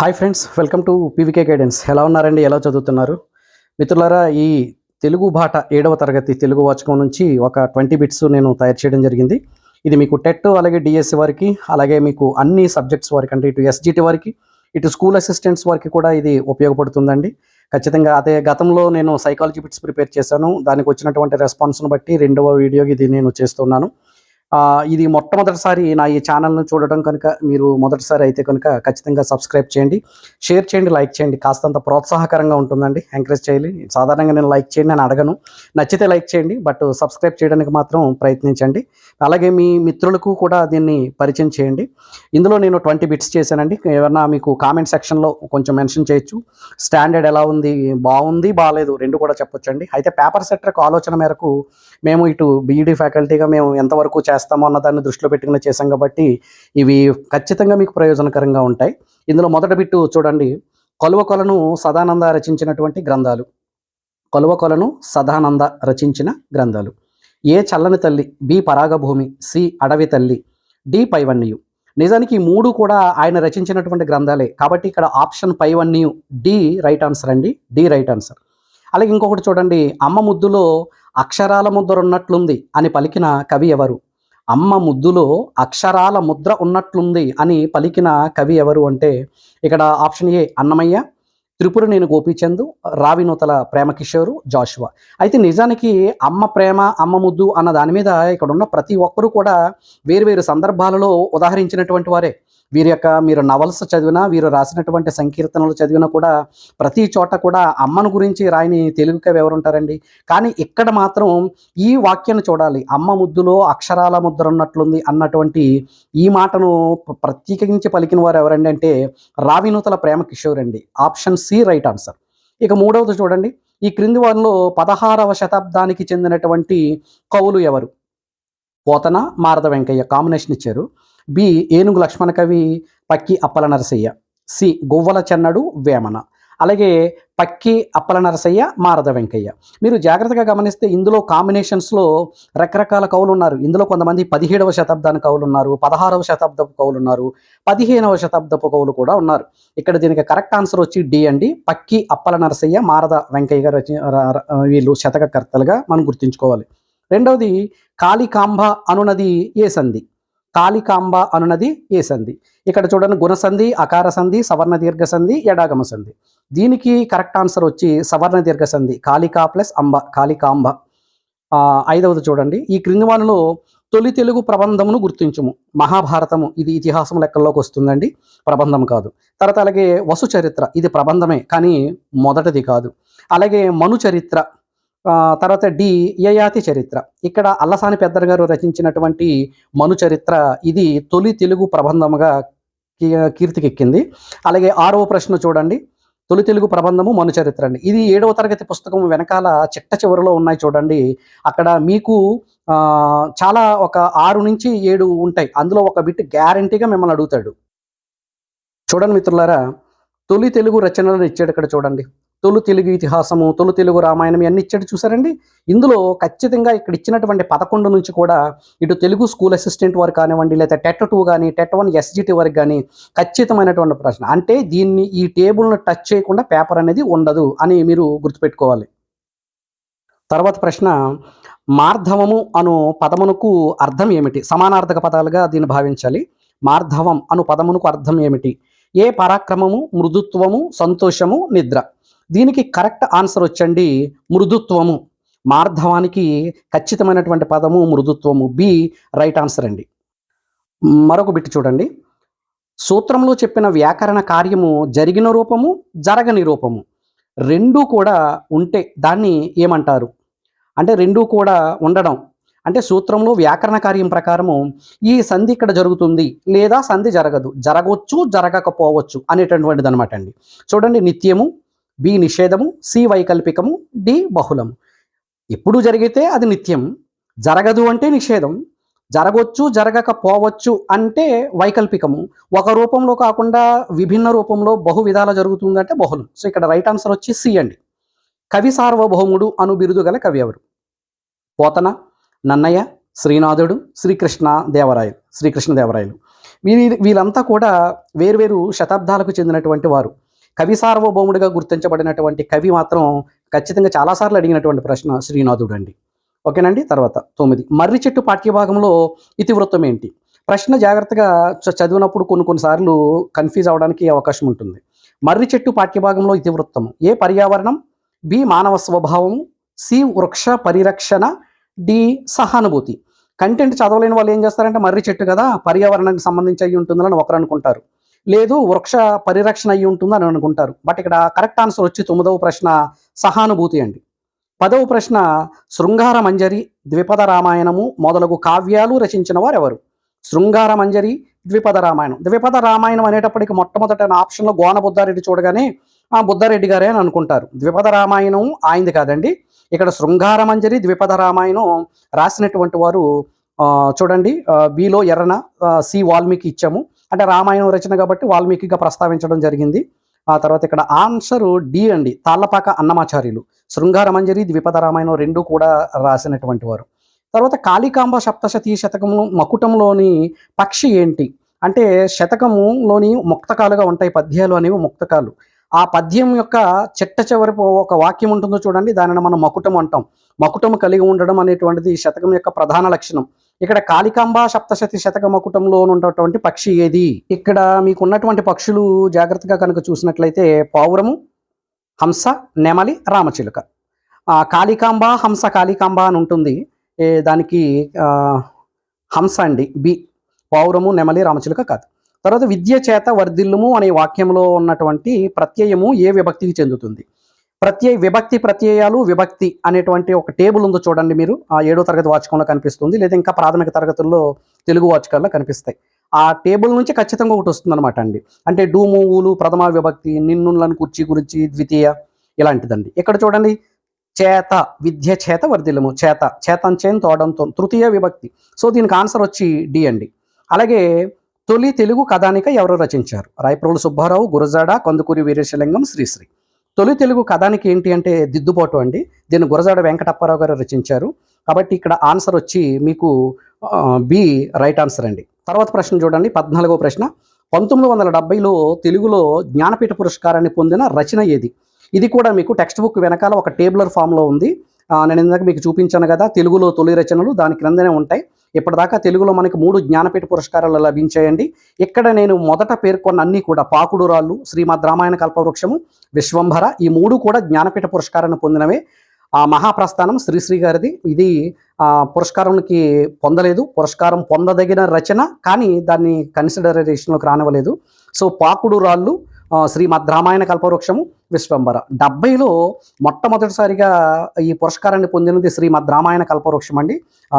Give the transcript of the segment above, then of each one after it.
Hi friends welcome to PVK guidance. ఎలా ఉన్నారండి? ఎలా చదువుతున్నారు? మిత్రులారా ఈ తెలుగు బాట ఏడవ తరగతి తెలుగు వాచకం నుంచి ఒక ట్వంటీ బిట్స్ నేను తయారు చేయడం జరిగింది. ఇది మీకు టెట్ అలాగే డిఎస్సి వారికి అలాగే మీకు అన్ని సబ్జెక్ట్స్ వారికి అంటే ఇటు ఎస్జిటి వారికి ఇటు స్కూల్ అసిస్టెంట్స్ వారికి కూడా ఇది ఉపయోగపడుతుందండి. ఖచ్చితంగా అదే గతంలో నేను సైకాలజీ బిట్స్ ప్రిపేర్ చేశాను. దానికి వచ్చినటువంటి రెస్పాన్స్ను బట్టి రెండవ వీడియోకి ఇది నేను చేస్తున్నాను. ఇది మొట్టమొదటిసారి నా ఈ ఛానల్ను చూడడం కనుక మీరు మొదటిసారి అయితే కనుక ఖచ్చితంగా సబ్స్క్రైబ్ చేయండి షేర్ చేయండి లైక్ చేయండి. కాస్తంత ప్రోత్సాహకరంగా ఉంటుందండి. ఎంకరేజ్ చేయాలి. సాధారణంగా నేను లైక్ చేయండి నేను అడగను. నచ్చితే లైక్ చేయండి బట్ సబ్స్క్రైబ్ చేయడానికి మాత్రం ప్రయత్నించండి. అలాగే మీ మిత్రులకు కూడా దీన్ని పరిచయం చేయండి. ఇందులో నేను ట్వంటీ బిట్స్ చేశానండి. ఏమన్నా మీకు కామెంట్ సెక్షన్లో కొంచెం మెన్షన్ చేయొచ్చు. స్టాండర్డ్ ఎలా ఉంది? బాగుంది బాగాలేదు? రెండు కూడా చెప్పొచ్చండి. అయితే పేపర్ సెట్టర్ ఆలోచన మేరకు మేము ఇటు బీఈడి ఫ్యాకల్టీగా మేము ఎంతవరకు చేస్తామో అన్న దాన్ని దృష్టిలో పెట్టుకుని చేసాం కాబట్టి ఇవి ఖచ్చితంగా మీకు ప్రయోజనకరంగా ఉంటాయి. ఇందులో మొదటి బిట్టు చూడండి. కొలువ కొలను సదానంద రచించినటువంటి గ్రంథాలు. కొలువ కొలను సదానంద రచించిన గ్రంథాలు. ఏ చల్లని తల్లి బి పరాగభూమి సి అడవి తల్లి డి పైవన్యు నిజానికి ఈ మూడు కూడా ఆయన రచించినటువంటి గ్రంథాలే. కాబట్టి ఇక్కడ ఆప్షన్ పైవన్యు డి రైట్ ఆన్సర్ అండి. D right answer. అలాగే ఇంకొకటి చూడండి. అమ్మ ముద్దులో అక్షరాల ముద్దరు ఉన్నట్లుంది అని పలికిన కవి ఎవరు? అమ్మ ముద్దులో అక్షరాల ముద్ర ఉన్నట్లుంది అని పలికిన కవి ఎవరు అంటే ఇక్కడ ఆప్షన్ ఏ అన్నమయ్య త్రిపురనేని గోపీచంద్ రావినూతల ప్రేమకిషోరు జాషువా. అయితే నిజానికి అమ్మ ప్రేమ అమ్మ ముద్దు అన్న దాని మీద ఇక్కడ ఉన్న ప్రతి ఒక్కరూ కూడా వేరువేరు సందర్భాలలో ఉదాహరించినటువంటి వారే. వీరి యొక్క మీరు నవల్స్ చదివినా వీరు రాసినటువంటి సంకీర్తనలు చదివినా కూడా ప్రతి చోట కూడా అమ్మను గురించి రాయని తెలుగు కవి ఎవరుంటారండి కానీ ఇక్కడ మాత్రం ఈ వాక్యాన్ని చూడాలి. అమ్మ ముద్దులో అక్షరాల ముద్ర ఉన్నట్లుంది అన్నటువంటి ఈ మాటను ప్రత్యేకించి పలికిన వారు ఎవరండి అంటే రావినూతల ప్రేమ కిషోర్ అండి. Option C right answer. ఇక మూడవది చూడండి. ఈ క్రింది వారిలో పదహారవ శతాబ్దానికి చెందినటువంటి కవులు ఎవరు? పోతన మారద వెంకయ్య కాంబినేషన్ ఇచ్చారు. బి ఏనుగు లక్ష్మణ కవి పక్కి అప్పల నరసయ్య. సి గువ్వల చెన్నడు వేమన. అలాగే పక్కి అప్పల నరసయ్య మారద వెంకయ్య. మీరు జాగ్రత్తగా గమనిస్తే ఇందులో కాంబినేషన్స్లో రకరకాల కవులు ఉన్నారు. ఇందులో కొంతమంది పదిహేడవ శతాబ్దానికి కవులు ఉన్నారు పదహారవ శతాబ్దపు కవులు ఉన్నారు పదిహేనవ శతాబ్దపు కవులు కూడా ఉన్నారు. ఇక్కడ దీనికి కరెక్ట్ ఆన్సర్ వచ్చి డి అండి. పక్కి అప్పల నరసయ్య మారద వెంకయ్య గారు వీళ్ళు శతకకర్తలుగా మనం గుర్తుంచుకోవాలి. రెండవది కాళికాంబ అనునది ఏ సంధి? కాళికాంబ అనున్నది ఏ సంధి? ఇక్కడ చూడండి గుణసంధి అకార సంధి సవర్ణ దీర్ఘ సంధి ఎడాగమ సంధి. దీనికి కరెక్ట్ ఆన్సర్ వచ్చి సవర్ణ దీర్ఘ సంధి కాళికా ప్లస్ అంబ కాళికాంబ. ఐదవది చూడండి. ఈ క్రింది వానిలో తొలి తెలుగు ప్రబంధమును గుర్తించుము. మహాభారతము ఇది ఇతిహాసం లెక్కల్లోకి వస్తుందండి. ప్రబంధం కాదు. తర్వాత అలాగే వసు చరిత్ర ఇది ప్రబంధమే కానీ మొదటిది కాదు. అలాగే మను చరిత్ర తర్వాత డి యయాతి చరిత్ర. ఇక్కడ అల్లసాని పెద్దర్ గారు రచించినటువంటి మను చరిత్ర ఇది తొలి తెలుగు ప్రబంధముగా కీ- కీర్తికెక్కింది. అలాగే ఆరవ ప్రశ్న చూడండి. తొలి తెలుగు ప్రబంధము మను చరిత్ర అండి. ఇది ఏడవ తరగతి పుస్తకం వెనకాల చిట్ట చివరిలో ఉన్నాయి చూడండి. అక్కడ మీకు చాలా ఒక ఆరు నుంచి ఏడు ఉంటాయి. అందులో ఒక బిట్ గ్యారంటీగా మిమ్మల్ని అడుగుతాడు. చూడండి మిత్రులారా తొలి తెలుగు రచనలను ఇచ్చాడు ఇక్కడ చూడండి. తొలు తెలుగు ఇతిహాసము తొలు తెలుగు రామాయణం ఇవన్నీ ఇచ్చాడు చూసారండి ఇందులో ఖచ్చితంగా ఇక్కడ ఇచ్చినటువంటి పదకొండు నుంచి కూడా ఇటు తెలుగు స్కూల్ అసిస్టెంట్ వారు కానివ్వండి లేదా టెట్ టూ కానీ టెట్ వన్ ఎస్జిటి వరకు కానీ ఖచ్చితమైనటువంటి ప్రశ్న. అంటే దీన్ని ఈ టేబుల్ను టచ్ చేయకుండా పేపర్ అనేది ఉండదు అని మీరు గుర్తుపెట్టుకోవాలి. తర్వాత ప్రశ్న మార్ధవము అను పదమునకు అర్థం ఏమిటి? సమానార్థక పదాలుగా దీన్ని భావించాలి. మార్ధవం అను పదమునకు అర్థం ఏమిటి? ఏ పరాక్రమము మృదుత్వము సంతోషము నిద్ర? దీనికి కరెక్ట్ ఆన్సర్ వచ్చండి మృదుత్వము. మార్ధవానికి ఖచ్చితమైనటువంటి పదము మృదుత్వము. బి రైట్ ఆన్సర్ అండి. మరొక బిట్టు చూడండి. సూత్రంలో చెప్పిన వ్యాకరణ కార్యము జరిగిన రూపము జరగని రూపము. రెండూ కూడా ఉంటే దాన్ని ఏమంటారు? అంటే రెండూ కూడా ఉండడం. అంటే సూత్రంలో వ్యాకరణ కార్యం ప్రకారము ఈ సంధి ఇక్కడ జరుగుతుంది లేదా సంధి జరగదు. జరగవచ్చు జరగకపోవచ్చు అనేటటువంటిది అనమాట అండి. చూడండి నిత్యము బి నిషేధము సి వైకల్పికము డి బహుళము. ఎప్పుడు జరిగితే అది నిత్యం. జరగదు అంటే నిషేధం. జరగవచ్చు జరగకపోవచ్చు అంటే వైకల్పికము. ఒక రూపంలో కాకుండా విభిన్న రూపంలో బహు విధాల జరుగుతుందంటే బహుళం. సో ఇక్కడ రైట్ ఆన్సర్ వచ్చి సి అండి. కవి సార్వభౌముడు అను బిరుదు గల కవి ఎవరు? పోతన నన్నయ్య శ్రీనాథుడు శ్రీకృష్ణ దేవరాయలు శ్రీకృష్ణ దేవరాయలు. వీరి వీళ్ళంతా కూడా వేర్వేరు శతాబ్దాలకు చెందినటువంటి వారు. కవి సార్వభౌముడిగా గుర్తించబడినటువంటి కవి మాత్రం ఖచ్చితంగా చాలాసార్లు అడిగినటువంటి ప్రశ్న శ్రీనాథుడు అండి. ఓకేనండి? తర్వాత తొమ్మిది. మర్రి చెట్టు పాఠ్యభాగంలో ఇతివృత్తం ఏంటి? ప్రశ్న జాగ్రత్తగా చ- చదివినప్పుడు కొన్ని కొన్నిసార్లు కన్ఫ్యూజ్ అవడానికి అవకాశం ఉంటుంది. మర్రి చెట్టు పాఠ్యభాగంలో ఇతివృత్తం. ఏ పర్యావరణం? బి మానవ స్వభావం. సి వృక్ష పరిరక్షణ. డి సహానుభూతి. కంటెంట్ చదవలేని వాళ్ళు ఏం చేస్తారంటే మర్రి చెట్టు కదా పర్యావరణానికి సంబంధించి అయ్యి ఉంటుందని ఒకరు అనుకుంటారు. లేదు వృక్ష పరిరక్షణ అయ్యి ఉంటుందని అనుకుంటారు. బట్ ఇక్కడ కరెక్ట్ ఆన్సర్ వచ్చి తొమ్మిదవ ప్రశ్న సహానుభూతి అండి. పదవ ప్రశ్న శృంగార మంజరి ద్విపద రామాయణము మొదలగు కావ్యాలు రచించిన వారు ఎవరు శృంగార మంజరి ద్విపద రామాయణం. ద్విపద రామాయణం అనేటప్పటికి మొట్టమొదట ఆప్షన్లో గోన బుద్ధారెడ్డి చూడగానే ఆ బుద్ధారెడ్డి గారే అని అనుకుంటారు. ద్విపద రామాయణం ఆయనది కాదండి. ఇక్కడ శృంగార మంజరి ద్విపద రామాయణం రాసినటువంటి వారు చూడండి బిలో ఎర్రన సి వాల్మీకి ఇచ్చాము. అంటే రామాయణం రచన కాబట్టి వాల్మీకిగా ప్రస్తావించడం జరిగింది. ఆ తర్వాత ఇక్కడ ఆన్సర్ డి అండి. తాళ్ళపాక అన్నమాచార్యులు. శృంగార మంజరి ద్విపద రామాయణం రెండు కూడా రాసినటువంటి వారు. తర్వాత కాళికాంబ సప్తశతీ శతకము మకుటంలోని పక్షి ఏంటి? అంటే శతకములోని ముక్తకాలుగా ఉంటాయి పద్యాలు అనేవి ముక్తకాలు. ఆ పద్యం యొక్క చిట్ట చివరి ఒక వాక్యం ఉంటుందో చూడండి. దానిని మనం మకుటం అంటాం. మకుటం కలిగి ఉండడం అనేటువంటిది శతకం యొక్క ప్రధాన లక్షణం. ఇక్కడ కాళికాంబ సప్తశతి శతక మకుటంలో ఉన్నటువంటి పక్షి ఏది? ఇక్కడ మీకు ఉన్నటువంటి పక్షులు జాగ్రత్తగా కనుక చూసినట్లయితే పావురము హంస నెమలి రామచిలుక. కాళికాంబ హంస కాళికాంబ అని ఉంటుంది. ఏ, దానికి హంస అండి. బి పావురము నెమలి రామచిలుక కాదు. తర్వాత విద్య చేత వర్ధిల్లుము అనే వాక్యంలో ఉన్నటువంటి ప్రత్యయము ఏ విభక్తికి చెందుతుంది? ప్రత్యయ విభక్తి ప్రత్యయాలు విభక్తి అనేటువంటి ఒక టేబుల్ ఉందో చూడండి మీరు. ఆ ఏడో తరగతి వాచకంలో కనిపిస్తుంది. లేదా ఇంకా ప్రాథమిక తరగతుల్లో తెలుగు వాచకాల్లో కనిపిస్తాయి. ఆ టేబుల్ నుంచి ఖచ్చితంగా ఒకటి వస్తుంది అనమాట అండి. అంటే డూము ఊలు ప్రథమ విభక్తి నిన్నులను కుర్చీ గురించి ద్వితీయ ఇలాంటిదండి. ఇక్కడ చూడండి. చేత విద్య చేత వర్ధిల్లము. చేత చేతంచేన్ తోడంతో తృతీయ విభక్తి. సో దీనికి ఆన్సర్ వచ్చి డి అండి. అలాగే తొలి తెలుగు కథానిక ఎవరు రచించారు? రాయప్రోలు సుబ్బారావు గురజాడ కందుకూరి వీరేశలింగం శ్రీశ్రీ. తొలి తెలుగు కథానికి ఏంటి అంటే దిద్దుబాటు అండి. దీన్ని గురజాడ వెంకటప్పారావు గారు రచించారు. కాబట్టి ఇక్కడ ఆన్సర్ వచ్చి మీకు బి రైట్ ఆన్సర్ అండి. తర్వాత ప్రశ్న చూడండి. పద్నాలుగో ప్రశ్న. పంతొమ్మిది వందల డెబ్బైలో తెలుగులో జ్ఞానపీఠ పురస్కారాన్ని పొందిన రచన ఏది? ఇది కూడా మీకు టెక్స్ట్ బుక్ వెనకాల ఒక టేబులర్ ఫామ్లో ఉంది. నేను ఇందాక మీకు చూపించాను కదా తెలుగులో తొలి రచనలు దాని క్రిందనే ఉంటాయి. ఇప్పటిదాకా తెలుగులో మనకి మూడు జ్ఞానపీఠ పురస్కారాలు లభించాయండి. ఇక్కడ నేను మొదట పేర్కొన్న అన్ని కూడా పాకుడు రాళ్ళు శ్రీమద్ రామాయణ కల్పవృక్షము విశ్వంభర ఈ మూడు కూడా జ్ఞానపీఠ పురస్కారాన్ని పొందినవే. ఆ మహాప్రస్థానం శ్రీశ్రీ గారిది. ఇది పురస్కారంకి పురస్కారానికి పొందలేదు. పురస్కారం పొందదగిన రచన కానీ దాన్ని కన్సిడరేషన్లోకి రానివ్వలేదు. సో పాకుడు రాళ్ళు శ్రీమద్ రామాయణ కల్పవృక్షము విశ్వంబర. డెబ్బైలో మొట్టమొదటిసారిగా ఈ పురస్కారాన్ని పొందినది శ్రీమద్ రామాయణ కల్పవృక్షం అండి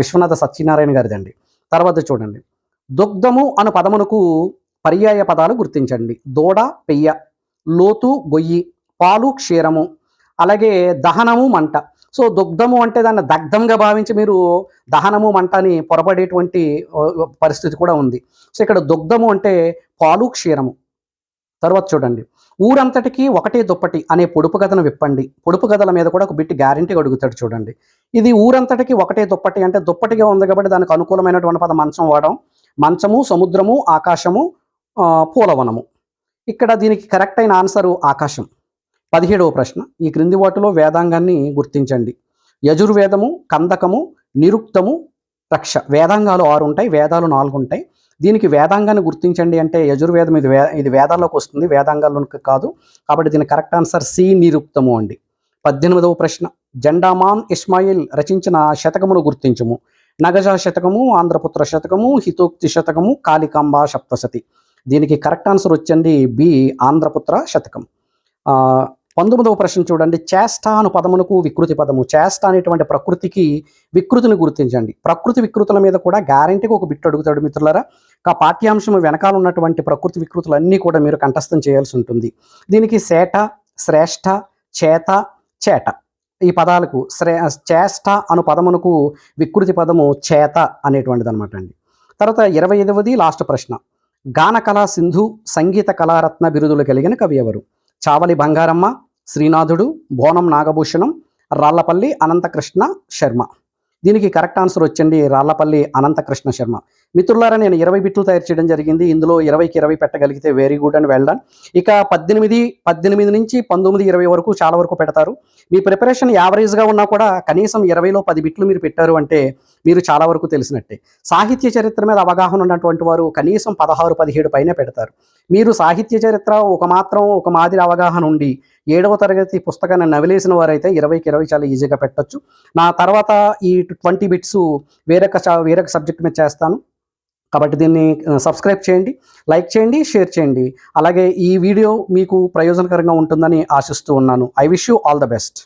విశ్వనాథ సత్యనారాయణ గారిదండి. తర్వాత చూడండి. దుగ్ధము అను పదమునకు పర్యాయ పదాలు గుర్తించండి. దూడ పెయ్య లోతు గొయ్యి పాలు క్షీరము అలాగే దహనము మంట. సో దుగ్ధము అంటే దాన్ని దగ్ధంగా భావించి మీరు దహనము మంట అని పొరపడేటువంటి పరిస్థితి కూడా ఉంది. సో ఇక్కడ దుగ్ధము అంటే పాలు క్షీరము. తర్వాత చూడండి. ఊరంతటికి ఒకటే దుప్పటి అనే పొడుపు కథను విప్పండి. పొడుపు కథల మీద కూడా ఒక బిట్టి గ్యారంటీగా అడుగుతాడు చూడండి. ఇది ఊరంతటికి ఒకటే దుప్పటి అంటే దుప్పటిగా ఉంది కాబట్టి దానికి అనుకూలమైనటువంటి పద మంచం వాడడం. మంచము సముద్రము ఆకాశము పూలవనము. ఇక్కడ దీనికి కరెక్ట్ అయిన ఆన్సరు ఆకాశం. పదిహేడవ ప్రశ్న. ఈ క్రింది వాటిలో వేదాంగాన్ని గుర్తించండి. యజుర్వేదము కందకము నిరుక్తము రక్ష. వేదాంగాలు ఆరు ఉంటాయి వేదాలు నాలుగు ఉంటాయి. దీనికి వేదాంగాన్ని గుర్తించండి అంటే యజుర్వేదం ఇది వే ఇది వేదాల్లోకి వస్తుంది వేదాంగాల్లోకి కాదు. కాబట్టి దీని కరెక్ట్ ఆన్సర్ సి నిరుక్తము అండి. పద్దెనిమిదవ ప్రశ్న. జెండామాన్ ఇస్మాయిల్ రచించిన శతకమును గుర్తించము. నగజ శతకము ఆంధ్రపుత్ర శతకము హితోక్తి శతకము కాళికాంబ సప్తశతి. దీనికి కరెక్ట్ ఆన్సర్ వచ్చండి బి ఆంధ్రపుత్ర శతకం. పంతొమ్మిదవ ప్రశ్న చూడండి. చేష్ట అను పదమునకు వికృతి పదము. చేష్ట అనేటువంటి ప్రకృతికి వికృతిని గుర్తించండి. ప్రకృతి వికృతుల మీద కూడా గ్యారంటీగా ఒక బిట్టు అడుగుతాడు మిత్రులారా. ఆ పాఠ్యాంశం వెనకాల ఉన్నటువంటి ప్రకృతి వికృతులన్నీ కూడా మీరు కంఠస్థం చేయాల్సి ఉంటుంది. దీనికి సేట శ్రేష్ఠ చేత చేట. ఈ పదాలకు శ్రే చేష్ట అను పదమునకు వికృతి పదము చేత అనేటువంటిది అనమాట అండి. తర్వాత ఇరవై ఐదవది లాస్ట్ ప్రశ్న. గాన కళా సింధు సంగీత కళారత్న బిరుదులు కలిగిన కవి ఎవరు? చావలి బంగారమ్మ శ్రీనాథుడు బోనం నాగభూషణం రాళ్ళపల్లి అనంతకృష్ణ శర్మ. దీనికి కరెక్ట్ ఆన్సర్ వచ్చండి రాళ్ళపల్లి అనంతకృష్ణ శర్మ. మిత్రులారా నేను ఇరవై బిట్లు తయారు చేయడం జరిగింది. ఇందులో ఇరవైకి ఇరవై పెట్టగలిగితే very good and well done ఇక పద్దెనిమిది పద్దెనిమిది నుంచి పంతొమ్మిది ఇరవై వరకు చాలా వరకు పెడతారు. మీ ప్రిపరేషన్ యావరేజ్గా ఉన్నా కూడా కనీసం ఇరవైలో పది బిట్లు మీరు పెట్టారు అంటే మీరు చాలా వరకు తెలిసినట్టే. సాహిత్య చరిత్ర మీద అవగాహన ఉన్నటువంటి వారు కనీసం పదహారు పదిహేడు పైన పెడతారు. మీరు సాహిత్య చరిత్ర ఒక మాత్రం ఒక మాదిరి అవగాహన ఉండి ఏడవ తరగతి పుస్తకాన్ని నవిలేసిన వారైతే ఇరవైకి ఇరవై చాలా ఈజీగా పెట్టొచ్చు. నా తర్వాత ఈ ట్వంటీ బిట్స్ వేరొక వేరొక సబ్జెక్ట్ మీద చేస్తాను. కాబట్టి దీన్ని సబ్స్క్రైబ్ చేయండి లైక్ చేయండి షేర్ చేయండి. అలాగే ఈ వీడియో మీకు ప్రయోజనకరంగా ఉంటుందని ఆశిస్తూ ఉన్నాను. I wish you all the best.